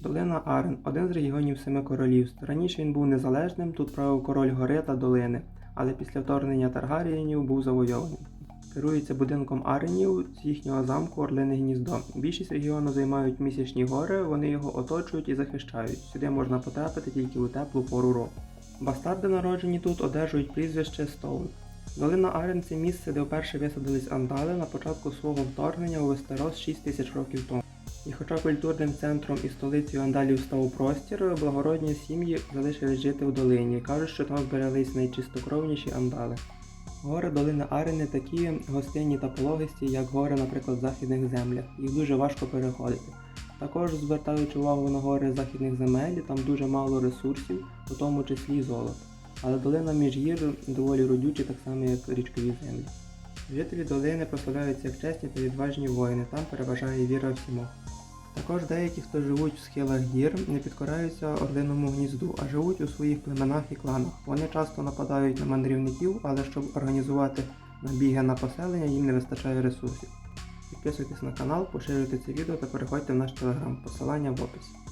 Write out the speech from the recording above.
Долина Арен один з регіонів Семи Королівств. Раніше він був незалежним, тут правив король гори та долини, але після вторгнення Таргарієнів був завойований. Керується будинком Аренів з їхнього замку Орлине Гніздо. Більшість регіону займають місячні гори, вони його оточують і захищають. Сюди можна потрапити тільки у теплу пору року. Бастарди, народжені тут, одержують прізвище Стоун. Долина Арен це місце, де вперше висадились андали на початку свого вторгнення у Вестерос 6 тисяч років тому. І хоча культурним центром і столицею андалів став простір, благородні сім'ї залишились жити в долині. Кажуть, що там зберелись найчистокровніші андали. Гори долини Арен не такі гостинні та пологисті, як гори, наприклад, в західних землях. Їх дуже важко переходити. Також звертаючи увагу на гори західних земель, там дуже мало ресурсів, у тому числі золота. Але долина міжгір доволі родюча, так само як річкові землі. Жителі долини прославляються як чесні та відважні воїни, там переважає віра в сімох. Також деякі, хто живуть в схилах гір, не підкоряються орлиному гнізду, а живуть у своїх племенах і кланах. Вони часто нападають на мандрівників, але щоб організувати набіги на поселення, їм не вистачає ресурсів. Підписуйтесь на канал, поширюйте це відео та переходьте в наш телеграм, посилання в описі.